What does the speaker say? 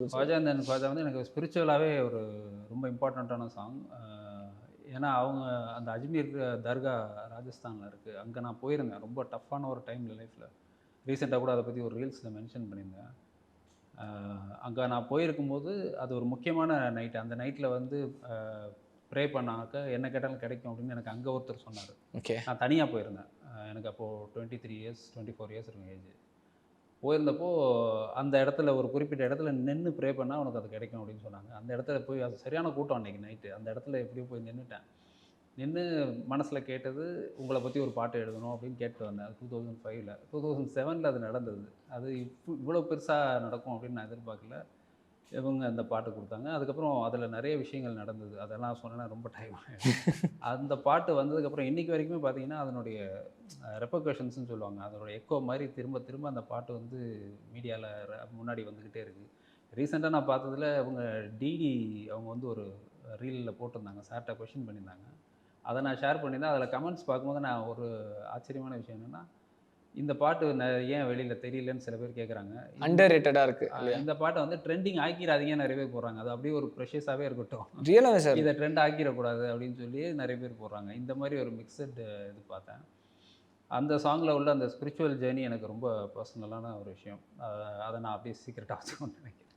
ஃபாஜாந்தன் ஃபாஜா வந்து எனக்கு ஸ்பிரிச்சுவலாகவே ஒரு ரொம்ப இம்பார்ட்டண்ட்டான சாங் ஏன்னா அவங்க அந்த அஜ்மீர் தர்கா ராஜஸ்தானில் இருக்குது அங்கே நான் போயிருந்தேன். ரொம்ப டஃப்பான ஒரு டைமில் லைஃப்பில் ரீசெண்டாக கூட அதை பற்றி ஒரு ரீல்ஸில் மென்ஷன் பண்ணியிருந்தேன். அங்கே நான் போயிருக்கும்போது அது ஒரு முக்கியமான நைட்டு அந்த நைட்டில் வந்து ப்ரே பண்ணாக்க என்ன கேட்டாலும் கிடைக்கும் அப்படின்னு எனக்கு அங்கே ஒருத்தர் சொன்னார். ஓகே நான் தனியாக போயிருந்தேன். எனக்கு அப்போது twenty three years twenty four years இருக்கும் ஏஜ் போயிருந்தப்போ அந்த இடத்துல ஒரு குறிப்பிட்ட இடத்துல நின்று ப்ரே பண்ணால் உனக்கு அது கிடைக்கும் அப்படின்னு சொன்னாங்க. அந்த இடத்துல போய் அது சரியான கூட்டம் அன்றைக்கி நைட்டு அந்த இடத்துல எப்படியோ போய் நின்றுட்டேன் நின்று மனசில் கேட்டது உங்களை பற்றி ஒரு பாட்டு எழுதணும் அப்படின்னு கேட்டு வந்தேன். டூ தௌசண்ட் ஃபைவ்ல டூ தௌசண்ட் செவனில் அது நடந்தது. அது இப்போ இவ்வளோ பெருசாக நடக்கும் அப்படின்னு நான் எதிர்பார்க்கல. இவங்க அந்த பாட்டு கொடுத்தாங்க. அதுக்கப்புறம் அதில் நிறைய விஷயங்கள் நடந்தது. அதெல்லாம் சொன்னேன்னா ரொம்ப டைம் அந்த பாட்டு வந்ததுக்கப்புறம் இன்றைக்கி வரைக்குமே பார்த்தீங்கன்னா அதனுடைய ரெப்பகஷன்ஸ்னு சொல்லுவாங்க. அதனுடைய எக்கோ மாதிரி திரும்ப திரும்ப அந்த பாட்டு வந்து மீடியாவில் முன்னாடி வந்துக்கிட்டே இருக்குது ரீசெண்டாக நான் பார்த்ததுல அவங்க டிடி அவங்க வந்து ஒரு ரீலில் போட்டிருந்தாங்க. சார்கிட்ட கொஷின் பண்ணியிருந்தாங்க. அதை நான் ஷேர் பண்ணியிருந்தேன். அதில் கமெண்ட்ஸ் பார்க்கும்போது நான் ஒரு ஆச்சரியமான விஷயம் என்னென்னா இந்த பாட்டு ஏன் வெளியில் தெரியலன்னு சில பேர் கேட்குறாங்க அண்டர் ரேட்டடாக இருக்கு இந்த பாட்டை வந்து ட்ரெண்டிங் ஆக்கிடாதீங்க நிறைய பேர் போடுறாங்க. அது அப்படியே ஒரு ப்ரெஷஸாகவே இருக்கட்டும். ரியலாகவே சார். இதை ட்ரெண்ட் ஆக்கிடக்கூடாது அப்படின்னு சொல்லி நிறைய பேர் போடுறாங்க. இந்த மாதிரி ஒரு மிக்சட் இது பார்த்தேன். அந்த சாங்கில் உள்ள அந்த ஸ்பிரிச்சுவல் ஜேர்னி எனக்கு ரொம்ப பர்சனலான ஒரு விஷயம். அதை நான் அப்படியே சீக்கிரட்டாக வச்சுக்கணும்னு நினைக்கிறேன்.